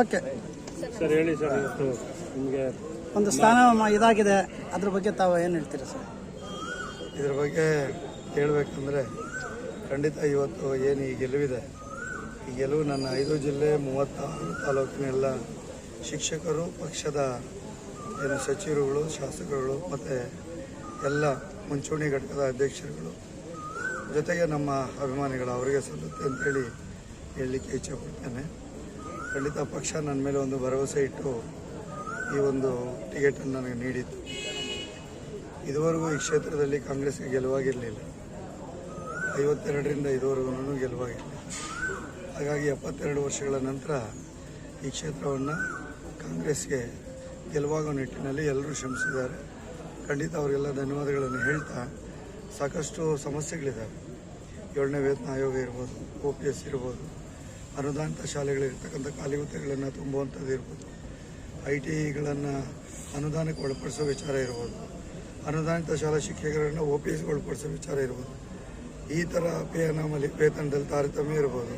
Okay sir ಹೇಳಿ sir ಇವತ್ತು ನಿಮಗೆ ಒಂದು ಸ್ಥಾನ ಇದಾಗಿದೆ ಅದ್ರ ಬಗ್ಗೆ ತಾವು ಏನು ಹೇಳ್ತೀರಾ ಸರ್ ಇದ್ರ ಬಗ್ಗೆ ಹೇಳಬೇಕಂದ್ರೆ ಖಂಡಿತ ಇವತ್ತು ಏನು ಈ ಗೆಲುವಿದೆ. ಈ ಗೆಲುವು ನನ್ನ ಐದು ಜಿಲ್ಲೆ ಮೂವತ್ತಾರು ತಾಲೂಕಿನ ಎಲ್ಲ ಶಿಕ್ಷಕರು ಪಕ್ಷದ ಏನು ಸಚಿವರುಗಳು ಶಾಸಕರುಗಳು ಮತ್ತು ಎಲ್ಲ ಮುಂಚೂಣಿ ಘಟಕದ ಅಧ್ಯಕ್ಷರುಗಳು ಜೊತೆಗೆ ನಮ್ಮ ಅಭಿಮಾನಿಗಳು ಅವರಿಗೆ ಸಲ್ಲುತ್ತೆ ಅಂತೇಳಿ ಹೇಳಲಿಕ್ಕೆ ಇಚ್ಛೆಪಡ್ತೇನೆ ಖಂಡಿತ ಪಕ್ಷ ನನ್ನ ಮೇಲೆ ಒಂದು ಭರವಸೆ ಇಟ್ಟು ಈ ಒಂದು ಟಿಕೆಟನ್ನು ನನಗೆ ನೀಡಿತ್ತು. ಇದುವರೆಗೂ ಈ ಕ್ಷೇತ್ರದಲ್ಲಿ ಕಾಂಗ್ರೆಸ್ಗೆ ಗೆಲುವಾಗಿರಲಿಲ್ಲ. ಐವತ್ತೆರಡರಿಂದ ಇದುವರೆಗೂ ಗೆಲುವಾಗಿರಲಿಲ್ಲ. ಹಾಗಾಗಿ ಎಪ್ಪತ್ತೆರಡು ವರ್ಷಗಳ ನಂತರ ಈ ಕ್ಷೇತ್ರವನ್ನು ಕಾಂಗ್ರೆಸ್ಗೆ ಗೆಲುವಾಗೋ ನಿಟ್ಟಿನಲ್ಲಿ ಎಲ್ಲರೂ ಶ್ರಮಿಸಿದ್ದಾರೆ. ಖಂಡಿತ ಅವರಿಗೆಲ್ಲ ಧನ್ಯವಾದಗಳನ್ನು ಹೇಳ್ತಾ ಸಾಕಷ್ಟು ಸಮಸ್ಯೆಗಳಿದ್ದಾವೆ. ಏಳನೇ ವೇತನ ಆಯೋಗ ಇರ್ಬೋದು ಒ ಪಿ ಎಸ್ ಇರ್ಬೋದು ಅನುದಾನಿತ ಶಾಲೆಗಳಿರ್ತಕ್ಕಂಥ ಖಾಲಿ ಹುದ್ದೆಗಳನ್ನು ತುಂಬುವಂಥದ್ದು ಇರ್ಬೋದು. ಐ ಟಿ ಐಗಳನ್ನು ಅನುದಾನಕ್ಕೆ ಒಳಪಡಿಸೋ ವಿಚಾರ ಇರ್ಬೋದು. ಅನುದಾನಿತ ಶಾಲಾ ಶಿಕ್ಷಕರನ್ನು ಒ ಪಿ ಎಸ್ಗೆ ಒಳಪಡಿಸೋ ವಿಚಾರ ಇರ್ಬೋದು. ಈ ಥರ ಪೇ ನಮ್ಮಲ್ಲಿ ವೇತನದಲ್ಲಿ ತಾರತಮ್ಯ ಇರ್ಬೋದು.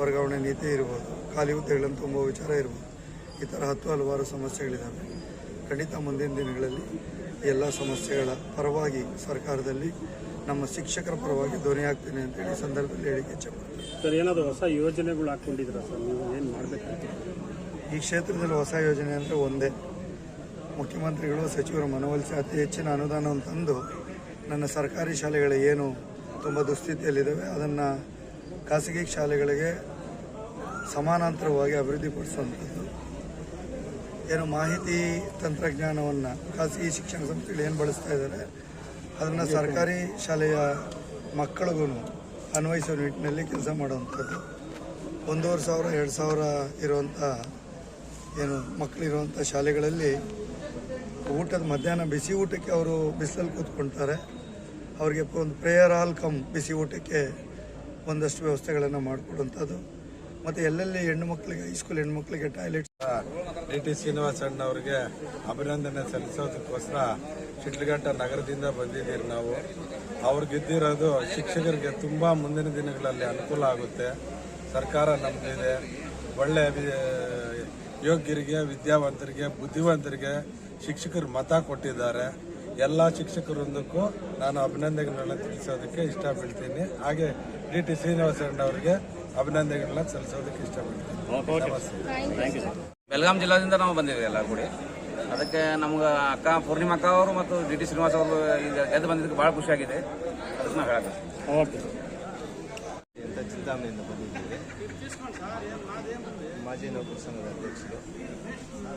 ವರ್ಗಾವಣೆ ನೀತಿ ಇರ್ಬೋದು. ಖಾಲಿ ಹುದ್ದೆಗಳನ್ನು ತುಂಬೋ ವಿಚಾರ ಇರ್ಬೋದು. ಈ ಥರ ಹತ್ತು ಹಲವಾರು ಸಮಸ್ಯೆಗಳಿದ್ದಾವೆ ಖಂಡಿತ ಮುಂದಿನ ದಿನಗಳಲ್ಲಿ ಎಲ್ಲ ಸಮಸ್ಯೆಗಳ ಪರವಾಗಿ ಸರ್ಕಾರದಲ್ಲಿ ನಮ್ಮ ಶಿಕ್ಷಕರ ಪರವಾಗಿ ಧ್ವನಿ ಆಗ್ತೀನಿ ಅಂತೇಳಿ ಈ ಸಂದರ್ಭದಲ್ಲಿ ಹೇಳಿಕೆ ಇಚ್ಛೆ ಪಡ್ತೀನಿ. ಸರ್ ಏನಾದರೂ ಹೊಸ ಯೋಜನೆಗಳು ಹಾಕ್ಕೊಂಡಿದ್ದೀರಾ ಸರ್? ನೀವು ಏನು ಮಾಡಬೇಕು ಈ ಕ್ಷೇತ್ರದಲ್ಲಿ ಹೊಸ ಯೋಜನೆ ಅಂದರೆ ಒಂದೇ. ಮುಖ್ಯಮಂತ್ರಿಗಳು ಸಚಿವರು ಮನವೊಲಿಸಿ ಅತಿ ಹೆಚ್ಚಿನ ಅನುದಾನವನ್ನು ತಂದು ನನ್ನ ಸರ್ಕಾರಿ ಶಾಲೆಗಳು ಏನು ತುಂಬ ದುಸ್ಥಿತಿಯಲ್ಲಿದ್ದಾವೆ ಅದನ್ನು ಖಾಸಗಿ ಶಾಲೆಗಳಿಗೆ ಸಮಾನಾಂತರವಾಗಿ ಅಭಿವೃದ್ಧಿಪಡಿಸುವಂಥದ್ದು. ಏನು ಮಾಹಿತಿ ತಂತ್ರಜ್ಞಾನವನ್ನು ಖಾಸಗಿ ಶಿಕ್ಷಣ ಸಂಸ್ಥೆಗಳು ಏನು ಬಳಸ್ತಾ ಇದ್ದಾರೆ ಅದನ್ನು ಸರ್ಕಾರಿ ಶಾಲೆಯ ಮಕ್ಕಳಿಗೂ ಅನ್ವಯಿಸೋ ನಿಟ್ಟಿನಲ್ಲಿ ಕೆಲಸ ಮಾಡುವಂಥದ್ದು. ಒಂದೂವರೆ ಸಾವಿರ, ಎರಡು ಸಾವಿರ ಇರುವಂಥ ಏನು ಮಕ್ಕಳಿರುವಂಥ ಶಾಲೆಗಳಲ್ಲಿ ಊಟದ ಮಧ್ಯಾಹ್ನ ಬಿಸಿ ಊಟಕ್ಕೆ ಅವರು ಬಿಸಿಲಲ್ಲಿ ಕೂತ್ಕೊಳ್ತಾರೆ. ಅವರಿಗೆ ಒಂದು ಪ್ರೇಯರ್ ಆಲ್ ಕಮ್ ಬಿಸಿ ಊಟಕ್ಕೆ ಒಂದಷ್ಟು ವ್ಯವಸ್ಥೆಗಳನ್ನು ಮಾಡಿಕೊಡುವಂಥದ್ದು. ಮತ್ತು ಎಲ್ಲೆಲ್ಲಿ ಹೆಣ್ಣು ಮಕ್ಕಳಿಗೆ ಹೈಸ್ಕೂಲ್ ಹೆಣ್ಣು ಮಕ್ಕಳಿಗೆ ಟಾಯ್ಲೆಟ್ ಡಿ ಟಿ ಶ್ರೀನಿವಾಸ ಅವರಿಗೆ ಅಭಿನಂದನೆ ಸಲ್ಲಿಸೋದಕ್ಕೋಸ್ಕರ ಶಿಡ್ಲಘಟ್ಟ ನಗರದಿಂದ ಬಂದಿದ್ದೀರಿ ನಾವು. ಅವ್ರು ಗೆದ್ದಿರೋದು ಶಿಕ್ಷಕರಿಗೆ ತುಂಬ ಮುಂದಿನ ದಿನಗಳಲ್ಲಿ ಅನುಕೂಲ ಆಗುತ್ತೆ. ಸರ್ಕಾರ ನಮ್ಮದಿದೆ ಒಳ್ಳೆ ಯೋಗ್ಯರಿಗೆ, ವಿದ್ಯಾವಂತರಿಗೆ, ಬುದ್ಧಿವಂತರಿಗೆ ಶಿಕ್ಷಕರು ಮತ ಕೊಟ್ಟಿದ್ದಾರೆ. ಎಲ್ಲ ಶಿಕ್ಷಕರೊಂದಕ್ಕೂ ನಾನು ಅಭಿನಂದನೆಗಳನ್ನ ತಿಳಿಸೋದಕ್ಕೆ ಇಷ್ಟಪಡ್ತೀನಿ. ಹಾಗೆ ಡಿ ಟಿ ಶ್ರೀನಿವಾಸ ಅವರಿಗೆ ಅಭಿನಂದನೆಗಳನ್ನ ಸಲ್ಲಿಸೋದಕ್ಕೆ ಇಷ್ಟಪಡ್ತೀನಿ. ಯು ಬೆಳಗಾಂ ಜಿಲ್ಲಾದಿಂದ ನಾವು ಬಂದಿದ್ದೀವಿ ಎಲ್ಲ ಕೂಡಿ. ಅದಕ್ಕೆ ನಮ್ಗೆ ಅಕ್ಕ ಪೂರ್ಣಿಮಾ ಅಕ್ಕ ಅವರು ಮತ್ತು ಡಿ ಟಿ ಶ್ರೀನಿವಾಸ್ ಅವರು ಈಗ ಗೆದ್ದು ಬಂದಿದ್ದಕ್ಕೆ ಭಾಳ ಖುಷಿಯಾಗಿದೆ ಅದಕ್ಕೆ ನಾವು ಹೇಳಕ್ಕೆ ಓಕೆ ಅಂತ ಚಿಂತಾಮಣಿಯಿಂದ ಬಂದಿದ್ದೀವಿ. ಮಾಜಿ ನೌಕರ ಸಂಘದ ಅಧ್ಯಕ್ಷರು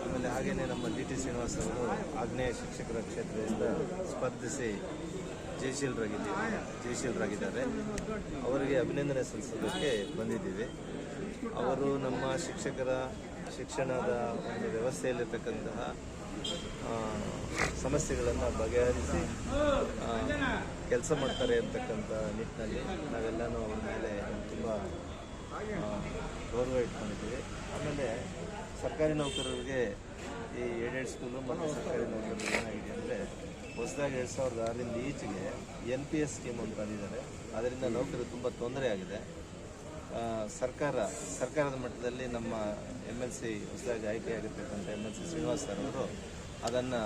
ಆಮೇಲೆ ಹಾಗೆಯೇ ನಮ್ಮ ಡಿ ಟಿ ಶ್ರೀನಿವಾಸ್ ಅವರು ಆಗ್ನೇಯ ಶಿಕ್ಷಕರ ಕ್ಷೇತ್ರದಿಂದ ಸ್ಪರ್ಧಿಸಿ ಜಯಶೀಲರಾಗಿದ್ದೀವಿ. ಜಯಶೀಲರಾಗಿದ್ದಾರೆ. ಅವರಿಗೆ ಅಭಿನಂದನೆ ಸಲ್ಲಿಸೋದಕ್ಕೆ ಬಂದಿದ್ದೀವಿ. ಅವರು ನಮ್ಮ ಶಿಕ್ಷಕರ ಶಿಕ್ಷಣದ ಒಂದು ವ್ಯವಸ್ಥೆಯಲ್ಲಿರ್ತಕ್ಕಂತಹ ಸಮಸ್ಯೆಗಳನ್ನು ಬಗೆಹರಿಸಿ ಕೆಲಸ ಮಾಡ್ತಾರೆ ಅಂತಕ್ಕಂಥ ನಿಟ್ಟಿನಲ್ಲಿ ನಾವೆಲ್ಲನೂ ಅವ್ರ ಮೇಲೆ ತುಂಬ ಗೌರವ ಇಟ್ಕೊಂಡಿದ್ದೀವಿ. ಆಮೇಲೆ ಸರ್ಕಾರಿ ನೌಕರರಿಗೆ ಈ ಏಡೆಡ್ ಸ್ಕೂಲು ಮತ್ತು ಸರ್ಕಾರಿ ನೌಕರರಿಗೆ ಹೊಸದಾಗಿ ಎರಡು ಸಾವಿರದ ಆರರಿಂದ ಈಚೆಗೆ ಎನ್ ಪಿ ಎಸ್ ಸ್ಕೀಮ್ ಅಂತ ಬಂದಿದ್ದಾರೆ. ಅದರಿಂದ ನೌಕರರು ತುಂಬ ತೊಂದರೆ ಆಗಿದೆ. ಸರ್ಕಾರ, ಸರ್ಕಾರದ ಮಟ್ಟದಲ್ಲಿ ನಮ್ಮ ಎಂ ಎಲ್ ಸಿ ಹೊಸದಾಗಿ ಆಯ್ಕೆಯಾಗಿರ್ತಕ್ಕಂಥ M L C Srinivas sir ಅವರು ಅದನ್ನು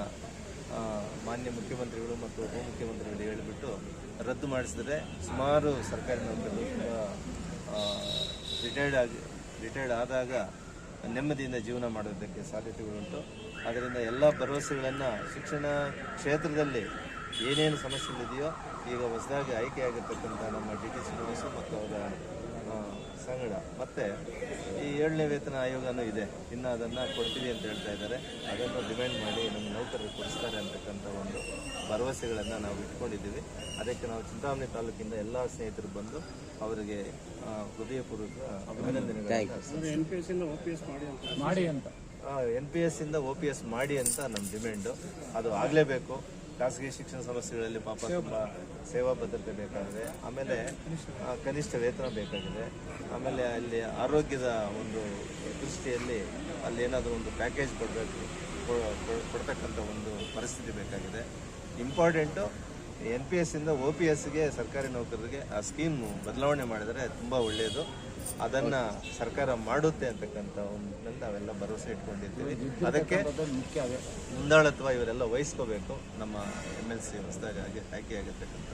ಮಾನ್ಯ ಮುಖ್ಯಮಂತ್ರಿಗಳು ಮತ್ತು ಉಪಮುಖ್ಯಮಂತ್ರಿಗಳು ಹೇಳಿಬಿಟ್ಟು ರದ್ದು ಮಾಡಿಸಿದರೆ ಸುಮಾರು ಸರ್ಕಾರಿ ನೌಕರರು ತುಂಬ ರಿಟೈರ್ಡ್ ಆಗಿ ರಿಟೈರ್ಡ್ ಆದಾಗ ನೆಮ್ಮದಿಯಿಂದ ಜೀವನ ಮಾಡೋದಕ್ಕೆ ಸಾಧ್ಯತೆಗಳುಂಟು. ಅದರಿಂದ ಎಲ್ಲ ಭರವಸೆಗಳನ್ನು ಶಿಕ್ಷಣ ಕ್ಷೇತ್ರದಲ್ಲಿ ಏನೇನು ಸಮಸ್ಯೆಗಳಿದೆಯೋ ಈಗ ಹೊಸದಾಗಿ ಆಯ್ಕೆಯಾಗಿರ್ತಕ್ಕಂಥ ನಮ್ಮ ಡಿ ಟಿ ಶ್ರೀನಿವಾಸ ಮತ್ತು ಅವರ ಸಂಗಡ. ಮತ್ತು ಈ ಏಳನೇ ವೇತನ ಆಯೋಗನೂ ಇದೆ. ಇನ್ನು ಅದನ್ನು ಕೊಡ್ತೀವಿ ಅಂತ ಹೇಳ್ತಾ ಇದ್ದಾರೆ. ಅದನ್ನು ಡಿಮ್ಯಾಂಡ್ ಮಾಡಿ ನಮ್ಮ ನೌಕರರು ಕೊಡಿಸ್ತಾರೆ ಅಂತಕ್ಕಂಥ ಒಂದು ಭರವಸೆಗಳನ್ನು ನಾವು ಇಟ್ಕೊಂಡಿದ್ದೀವಿ. ಅದಕ್ಕೆ ನಾವು ಚಿಂತಾಮಣಿ ತಾಲೂಕಿಂದ ಎಲ್ಲ ಸ್ನೇಹಿತರು ಬಂದು ಅವರಿಗೆ ಹೃದಯಪೂರ್ವಕ ಅಭಿನಂದನೆಗಳು ಎನ್ ಪಿ ಎಸ್ ಇಂದ ಒ ಪಿ ಎಸ್ ಮಾಡಿ ಅಂತ. ಎನ್ ಪಿ ಎಸ್ ಇಂದ ಒ ಪಿ ಎಸ್ ಮಾಡಿ ಅಂತ ನಮ್ಮ ಡಿಮ್ಯಾಂಡು ಅದು ಆಗಲೇಬೇಕು. ಖಾಸಗಿ ಶಿಕ್ಷಣ ಸಂಸ್ಥೆಗಳಲ್ಲಿ ಪಾಪ ತುಂಬ ಸೇವಾ ಭದ್ರತೆ ಬೇಕಾಗಿದೆ. ಆಮೇಲೆ ಕನಿಷ್ಠ. ವೇತನ ಬೇಕಾಗಿದೆ. ಆಮೇಲೆ ಅಲ್ಲಿ ಆರೋಗ್ಯದ ಒಂದು ದೃಷ್ಟಿಯಲ್ಲಿ ಅಲ್ಲಿ ಏನಾದರೂ ಒಂದು ಪ್ಯಾಕೇಜ್ ಕೊಡಬೇಕು ಕೊಡ್ತಕ್ಕಂಥ ಒಂದು ಪರಿಸ್ಥಿತಿ ಬೇಕಾಗಿದೆ. ಇಂಪಾರ್ಟೆಂಟು ಎನ್ ಪಿ ಎಸ್ ಇಂದ ಒ ಪಿ ಎಸ್ಗೆ ಸರ್ಕಾರಿ ನೌಕರರಿಗೆ ಆ ಸ್ಕೀಮ್ ಬದಲಾವಣೆ ಮಾಡಿದರೆ ತುಂಬ ಒಳ್ಳೆಯದು. ಅದನ್ನ ಸರ್ಕಾರ ಮಾಡುತ್ತೆ ಅಂತಕ್ಕಂಥ ಒಂದು ನಾವೆಲ್ಲ ಭರವಸೆ ಇಟ್ಕೊಂಡಿದ್ದೀವಿ. ಅದಕ್ಕೆ ಮುಂದಾಳತ್ವ ಇವರೆಲ್ಲ ವಹಿಸ್ಕೋಬೇಕು. ನಮ್ಮ ಎಂ ಎಲ್ ಸಿ ಹೊಸದಾಗಿ ಆಗಿ ಆಯ್ಕೆಯಾಗಿರ್ತಕ್ಕಂಥ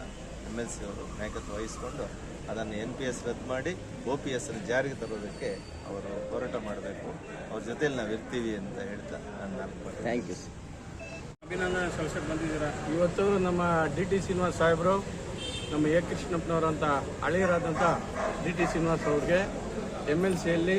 ಎಂ ಎಲ್ ಸಿ ಅವರು ನಾಯಕತ್ವ ವಹಿಸ್ಕೊಂಡು ಅದನ್ನು ಎನ್ ಪಿ ಎಸ್ ರದ್ದು ಮಾಡಿ ಒ ಪಿ ಎಸ್ ಜಾರಿಗೆ ತರೋದಕ್ಕೆ ಅವರು ಹೋರಾಟ ಮಾಡಬೇಕು. ಅವ್ರ ಜೊತೆಯಲ್ಲಿ ನಾವು ಇರ್ತೀವಿ ಅಂತ ಹೇಳ್ತಾ ನಾನು ಥ್ಯಾಂಕ್ ಯು ಅಭಿನಂದನೆ ಸಲ್ಲಿಸಕ್ಕೆ ಬಂದಿದ್ದೀರಾ? ಇವತ್ತು ನಮ್ಮ ಡಿ ಟಿ ಶ್ರೀನಿವಾಸ್ ಸಾಹೇಬರು ನಮ್ಮ ಎ ಕೃಷ್ಣಪ್ಪನವರಂತ ಹಳೆಯರಾದಂಥ ಡಿ ಟಿ ಶ್ರೀನಿವಾಸ್ ಅವ್ರಿಗೆ ಎಂ ಎಲ್ ಸಿಯಲ್ಲಿ